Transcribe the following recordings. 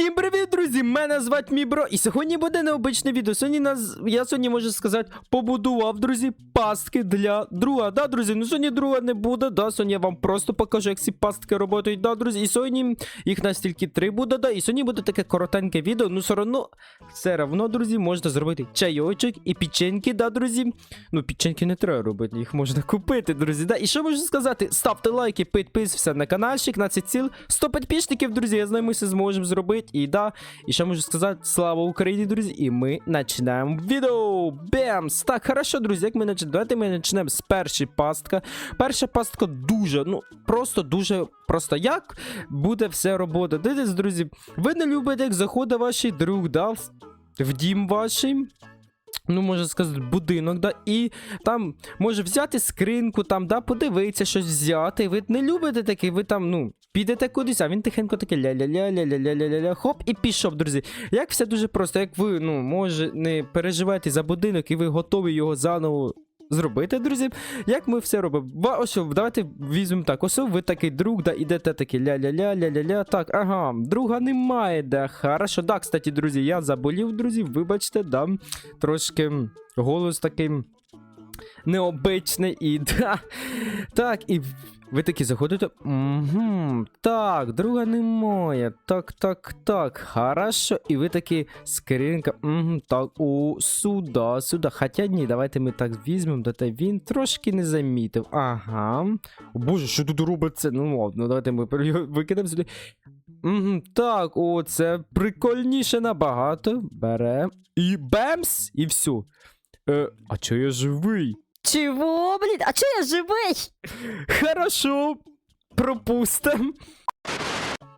Усім привіт, друзі! Мене звати Мібро, і сьогодні буде необичне відео. Сьогодні нас, я сьогодні можу сказати, побудував, друзі, пастки для друга. Да, друзі, ну сьогодні друга не буде. Да, сьогодні я вам просто покажу, як ці пастки працюють. Да, друзі, і сьогодні їх нас тільки три буде, да, і сьогодні буде таке коротеньке відео. Ну, все одно, все равно, друзі, можна зробити чайочок і печеньки, да, друзі. Ну, печеньки не треба робити, їх можна купити, друзі. Да. І що можу сказати? Ставте лайки, підписуйтесь на каналчик, на цей ціл. 100 підписників, друзі, я знаю, ми все зможемо зробити. І да, і ще можу сказати, слава Україні, друзі, і ми починаємо відео. Бемс! Так, хорошо, друзі, як ми начинаємо. Давайте ми почнемо з першої пастка. Перша пастка дуже, ну, просто дуже просто. Як буде все робота? Дивіться, друзі, ви не любите, як заходить ваш друг, да, в- дім ваш. Ну, можна сказати, будинок, да, і там може взяти скринку, там, да, подивитися, щось взяти. Ви не любите таке, ви там, ну, підете кудись, а він тихенько таке ля-ля-ля-ля-ля-ля-ля-ля, хоп, і пішов, друзі. Як все дуже просто, як ви, ну, може, не переживаєте за будинок і ви готові його заново зробити, друзі. Як ми все робимо? Ва- Ось, давайте візьмемо так. Ось ви такий друг, да, ідете такий ля-ля-ля, ля-ля-ля. Так, ага, друга немає, да. Хорошо. Да, кстати, друзі, я заболів, друзі, вибачте, да. Трошки голос такий необичний і да. Так, і ви такі заходите. Угу, так, друга немає. Так, так, так. Хорошо. І ви такі скринька. Угу, так, о, сюди, сюди. Хоча ні, давайте ми так візьмемо, та він трошки не замітив. Ага. О, Боже, що тут робиться? Ну ладно, давайте ми викинемо сюди. Угу, так, о, це прикольніше набагато. Берем. І бемс! І все. Е, а чо я живий? Чего, блин? А чё я живой? Хорошо, пропустим.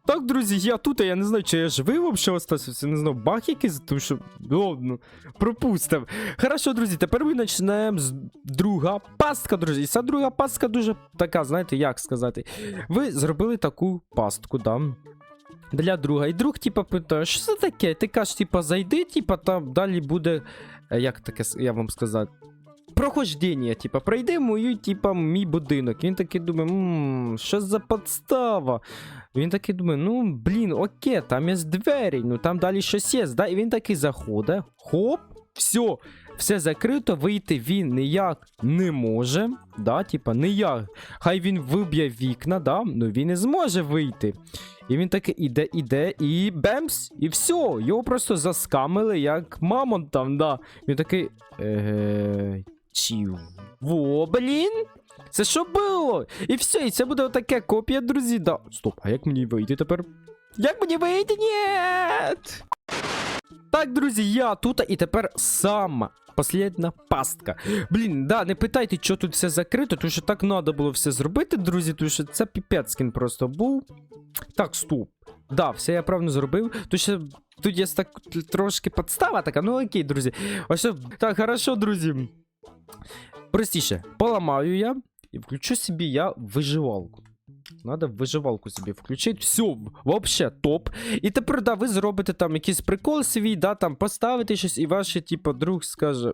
Так, друзі, я тут, а я не знаю, чи я живий взагалі остався, не знаю, баг якийсь, тому що, ладно, пропустив. Хорошо, друзі, тепер ми почнемо з друга пастка, друзі. І ця друга пастка дуже така, знаєте, як сказати. Ви зробили таку пастку, да? Для друга. І друг, типа, питає, що це таке? Ти кажеш, типа, зайди, типа, там далі буде, е, як таке, я вам сказати, прохождення, типа, пройди мою, типа, мій будинок. Він такий думає, ммм, що за подстава? Він такий думає, ну, блін, окей, там є двері, ну там далі щось є, да? І він такий заходить, хоп, все, все закрито, вийти він ніяк не може, да, типа, ніяк. Хай він виб'є вікна, да, ну він не зможе вийти. І він таки іде, іде, і бемс, і все, його просто заскамили, як мамон там, да. Він такий. Чого, блін? Це що було? І все, і це буде отаке копія, друзі. Да. Стоп, а як мені вийти тепер? Як мені вийти? Ні. Так, друзі, я тут, і тепер сама Послідна пастка. Блін, да, не питайте, що тут все закрито, тому що так треба було все зробити, друзі, тому що це піпецькін просто був. Так, стоп. Да, все я правильно зробив. Тому що тут є так трошки подстава така, ну окей, друзі. Ось, так, хорошо, друзі. Простіше, поламаю я і включу собі я виживалку. Надо виживалку собі включити. Все, вообще топ. І тепер, да, ви зробите там якийсь прикол свій, да, там поставите щось, і ваш, типа, друг скаже.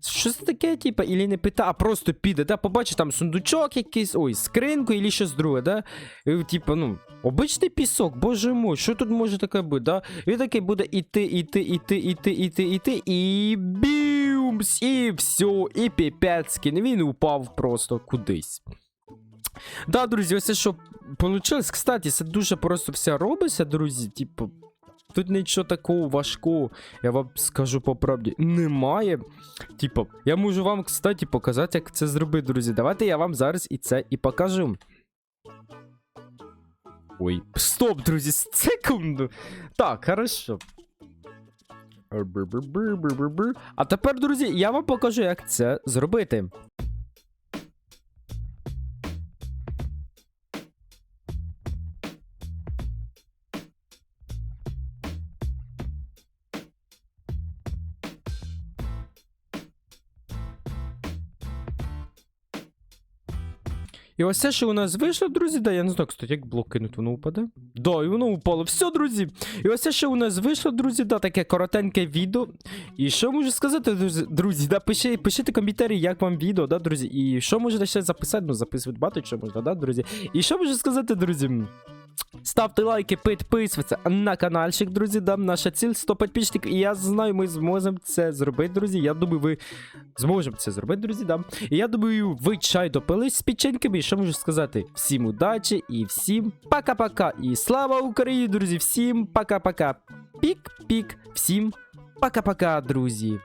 Що це таке, типа, ілі не пита, а просто піде, да, побачить там сундучок якийсь, ой, скринку, ілі щось друге, да. І, типа, ну, обичний пісок, боже мой, що тут може таке бути, да? Він такий буде іти, іти, іти, іти, іти, іти, і бімс, і все, і піпецький, він упав просто кудись. Да, друзі, ось це що вийшло. Кстати, це дуже просто все робиться, друзі. Типу, тут нічого такого важкого, я вам скажу по правді, немає. Типу, я можу вам, кстати, показати, як це зробити, друзі. Давайте я вам зараз і це і покажу. Ой, стоп, друзі, секунду. Так, хорошо. А тепер, друзі, я вам покажу, як це зробити. І ось це, що у нас вийшло, друзі, да, я не знаю, кстати, як блок кинуть, воно упаде. Да, і воно упало. Все, друзі. І ось це, що у нас вийшло, друзі, да, таке коротеньке відео. І що можу сказати, друзі, да, пиши, пишіть коментарі, як вам відео, да, друзі. І що можете ще записати, ну, записувати багато що можна, да, друзі. І що можу сказати, друзі? Ставте лайки, підписуйтесь на каналчик, друзі. Дам наша ціль 100 підписчиків. І я знаю, ми зможемо це зробити, друзі. Я думаю, ви зможемо це зробити, друзі. Да. І я думаю, ви чай допились з печеньками. І що можу сказати? Всім удачі і всім пока-пока. І слава Україні, друзі! Всім пока-пока. Пік-пік. Всім пока-пока, друзі.